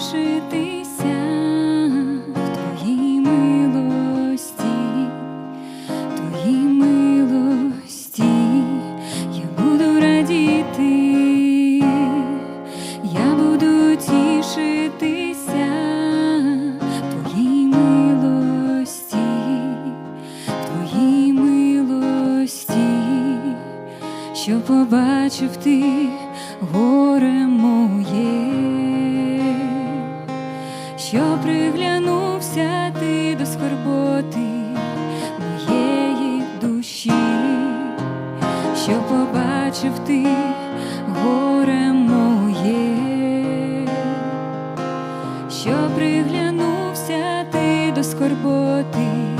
лишитися в твоїй милості, твоїй милості, я буду радіти, я буду тішитися в твоїй милості, твоїй милості, що побачив ти горе моє що приглянувся ти до скорботи моєї душі, що побачив ти горе моє, що приглянувся ти до скорботи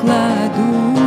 кладу.